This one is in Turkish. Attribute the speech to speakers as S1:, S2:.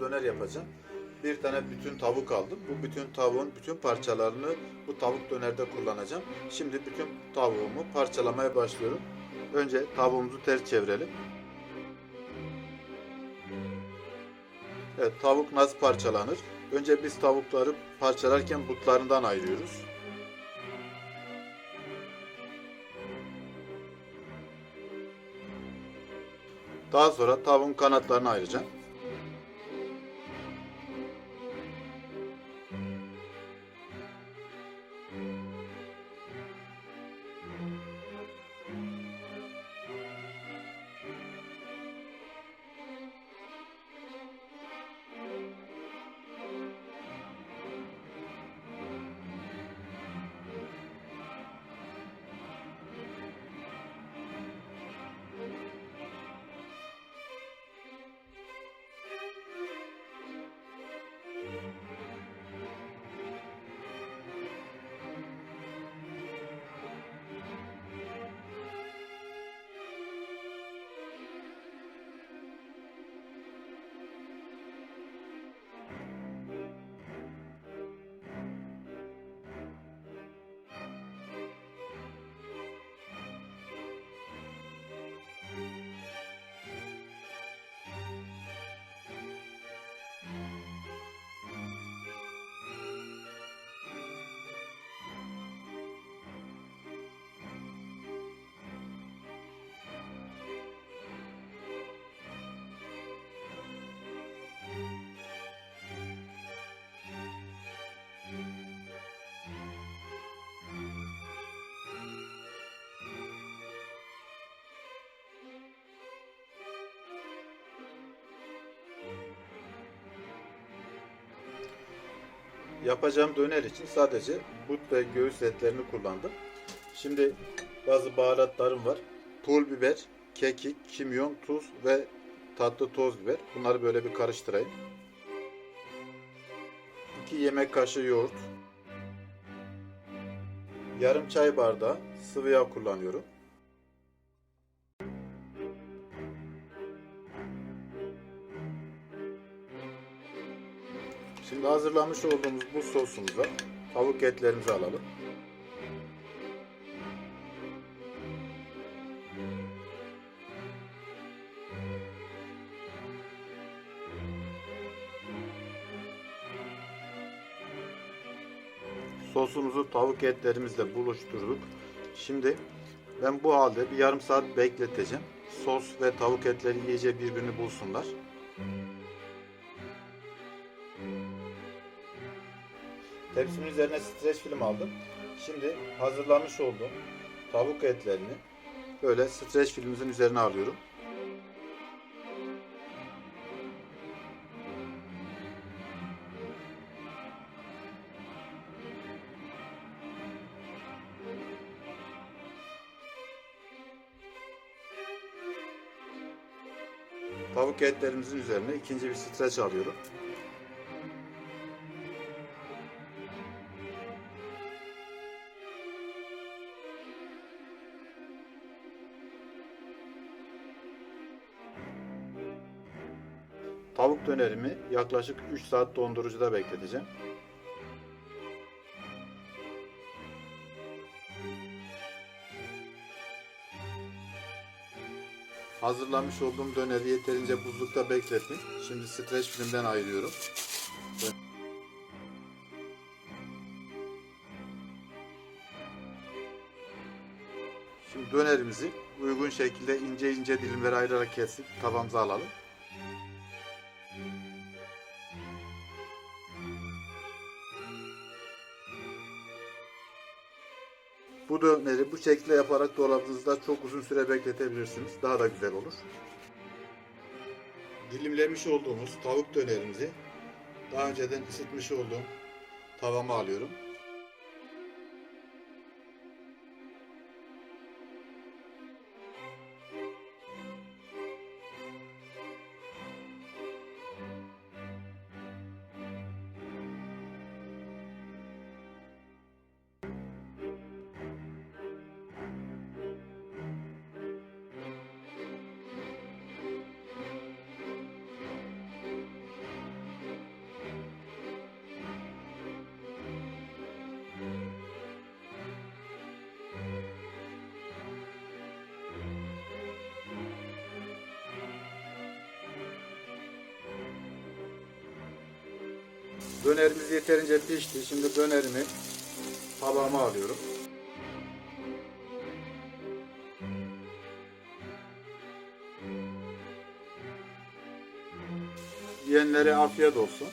S1: döner yapacağım. Bir tane bütün tavuk aldım. Bu bütün tavuğun bütün parçalarını bu tavuk dönerde kullanacağım. Şimdi bütün tavuğumu parçalamaya başlıyorum. Önce tavuğumuzu ters çevirelim. Evet, tavuk nasıl parçalanır? Önce biz tavukları parçalarken butlarından ayırıyoruz. Daha sonra tavuğun kanatlarını ayıracağım. Yapacağım döner için sadece but ve göğüs etlerini kullandım. Şimdi bazı baharatlarım var. Pul biber, kekik, kimyon, tuz ve tatlı toz biber. Bunları böyle bir karıştırayım. 2 yemek kaşığı yoğurt. Yarım çay bardağı sıvı yağ kullanıyorum. Şimdi hazırlamış olduğumuz bu sosumuza tavuk etlerimizi alalım. Sosumuzu tavuk etlerimizle buluşturduk. Şimdi ben bu halde bir yarım saat bekleteceğim. Sos ve tavuk etleri iyice birbirini bulsunlar. Tepsimin üzerine streç film aldım. Şimdi hazırlamış olduğum tavuk etlerini böyle streç filmimizin üzerine alıyorum. Tavuk etlerimizin üzerine ikinci bir streç alıyorum. Tavuk dönerimi yaklaşık 3 saat dondurucuda bekleteceğim. Hazırlamış olduğum döneri yeterince buzlukta beklettim. Şimdi streç filmden ayırıyorum. Şimdi dönerimizi uygun şekilde ince ince dilimlere ayırarak kesip tavamıza alalım. Bu döneri bu şekilde yaparak dolabınızda çok uzun süre bekletebilirsiniz. Daha da güzel olur. Dilimlemiş olduğumuz tavuk dönerimizi daha önceden ısıtmış olduğum tavama alıyorum. Dönerimiz yeterince pişti. Şimdi dönerimi tabağıma alıyorum. Yiyenlere afiyet olsun.